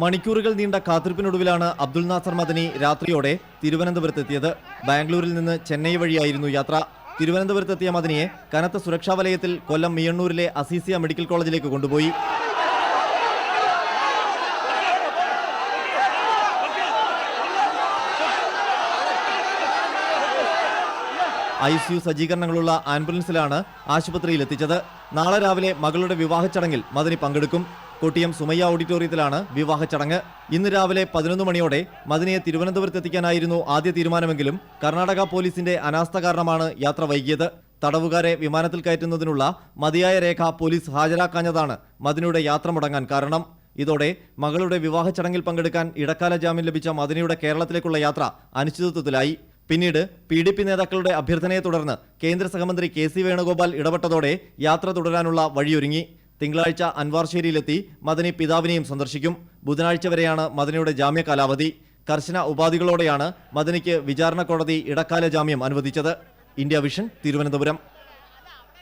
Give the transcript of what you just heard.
മണിക്കൂറുകൾ നീണ്ട കാത്തിരിപ്പിനൊടുവിലാണ് അബ്ദുൽ നാസർ മദനി രാത്രിയോടെ തിരുവനന്തപുരത്തെത്തിയത്. ബാംഗ്ലൂരിൽ നിന്ന് ചെന്നൈ വഴിയായിരുന്നു യാത്ര. തിരുവനന്തപുരത്തെത്തിയ മദനിയെ കനത്ത സുരക്ഷാ വലയത്തിൽ കൊല്ലം മിയണ്ണൂരിലെ അസീസിയ മെഡിക്കൽ കോളേജിലേക്ക് കൊണ്ടുപോയി. ഐ സി യു സജ്ജീകരണങ്ങളുള്ള ആംബുലൻസിലാണ് ആശുപത്രിയിൽ എത്തിച്ചത് നാളെ രാവിലെ മകളുടെ വിവാഹ ചടങ്ങിൽ മദനി പങ്കെടുക്കും. കൊട്ടിയം സുമയ്യ ഓഡിറ്റോറിയത്തിലാണ് വിവാഹ ചടങ്ങ്. ഇന്ന് രാവിലെ പതിനൊന്ന് മണിയോടെ മദനിയെ തിരുവനന്തപുരത്ത് എത്തിക്കാനായിരുന്നു ആദ്യ തീരുമാനമെങ്കിലും കർണാടക പോലീസിന്റെ അനാസ്ഥ കാരണമാണ് യാത്ര വൈകിയത്. തടവുകാരെ വിമാനത്തിൽ കയറ്റുന്നതിനുള്ള മതിയായ രേഖ പോലീസ് ഹാജരാക്കാഞ്ഞതാണ് മദനിയുടെ യാത്ര മുടങ്ങാൻ കാരണം. ഇതോടെ മകളുടെ വിവാഹ ചടങ്ങിൽ പങ്കെടുക്കാൻ ഇടക്കാല ജാമ്യം ലഭിച്ച മദനിയുടെ കേരളത്തിലേക്കുള്ള യാത്ര അനിശ്ചിതത്വത്തിലായി. പിന്നീട് പി ഡി പി നേതാക്കളുടെ അഭ്യർത്ഥനയെ തുടർന്ന് കേന്ദ്ര സഹമന്ത്രി കെ സി വേണുഗോപാൽ ഇടപെട്ടതോടെ യാത്ര തുടരാനുള്ള വഴിയൊരുങ്ങി. തിങ്കളാഴ്ച അൻവാർശേരിയിലെത്തി മദനി പിതാവിനെയും സന്ദർശിക്കും. ബുധനാഴ്ച വരെയാണ് മദനിയുടെ ജാമ്യ കാലാവധി. കർശന ഉപാധികളോടെയാണ് മദനിക്ക് വിചാരണ കോടതി ഇടക്കാല ജാമ്യം അനുവദിച്ചത്. India vision Thiruvananthapuram.